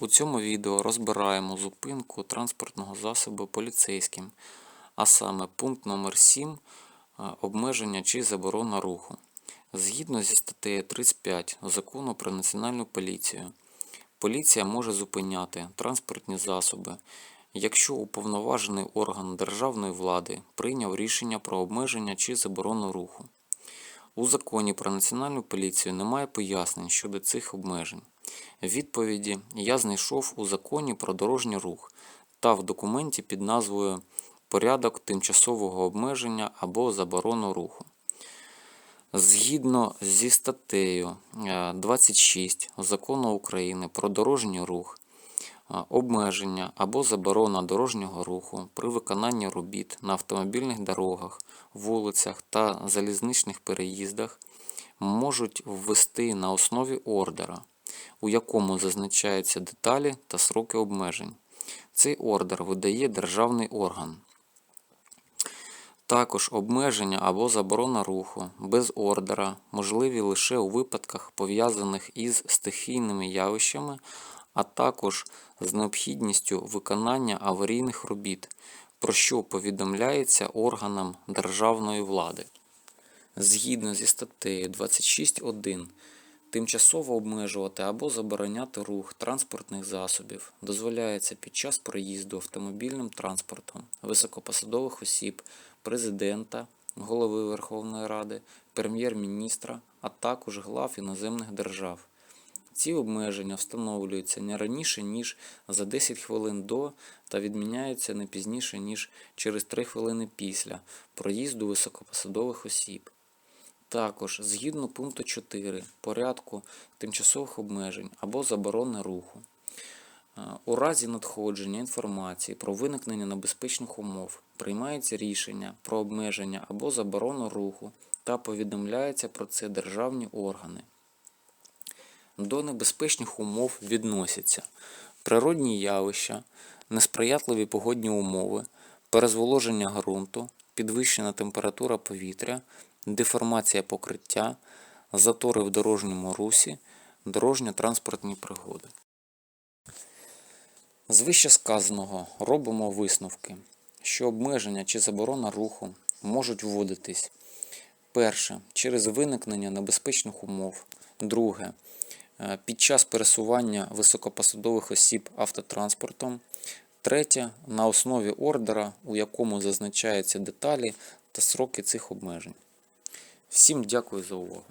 У цьому відео розбираємо зупинку транспортного засобу поліцейським, а саме пункт номер 7 е, обмеження чи заборона руху. Згідно зі статтею 35 Закону про національну поліцію, поліція може зупиняти транспортні засоби, якщо уповноважений орган державної влади прийняв рішення про обмеження чи заборону руху. У законі про національну поліцію немає пояснень щодо цих обмежень. Відповіді я знайшов у законі про дорожній рух та в документі під назвою Порядок тимчасового обмеження або заборону руху. Згідно зі статтею е, 26 Закону України про дорожній рух, е, обмеження або заборона дорожнього руху при виконанні робіт на автомобільних дорогах, вулицях та залізничних переїздах можуть ввести на основі ордера, у якому зазначаються деталі та сроки обмежень. Цей ордер видає державний орган. Також обмеження або заборона руху без ордера можливі лише у випадках, пов'язаних із стихійними явищами, а також з необхідністю виконання аварійних робіт, про що повідомляється органам державної влади. Згідно зі статтею 26.1, тимчасово обмежувати або забороняти рух транспортних засобів дозволяється під час проїзду автомобільним транспортом високопосадових осіб, президента, голови Верховної Ради, прем'єр-міністра, а також глав іноземних держав. Ці обмеження встановлюються не раніше, ніж за 10 хвилин до та відміняються не пізніше, ніж через 3 хвилини після проїзду високопосадових осіб. Також, згідно пункту 4 порядку тимчасових обмежень або заборони руху, е, у разі надходження інформації про виникнення небезпечних умов приймається рішення про обмеження або заборону руху та повідомляється про це державні органи. До небезпечних умов відносяться природні явища, несприятливі погодні умови, перезволоження ґрунту, підвищена температура повітря, деформація покриття, затори в дорожньому русі, дорожньо-транспортні пригоди. З вищесказаного робимо висновки, що обмеження чи заборона руху можуть вводитись перше через виникнення небезпечних умов, друге під час пересування високопосадових осіб автотранспортом, третє на основі ордера, у якому зазначаються деталі та сроки цих обмежень. Всім дякую за увагу.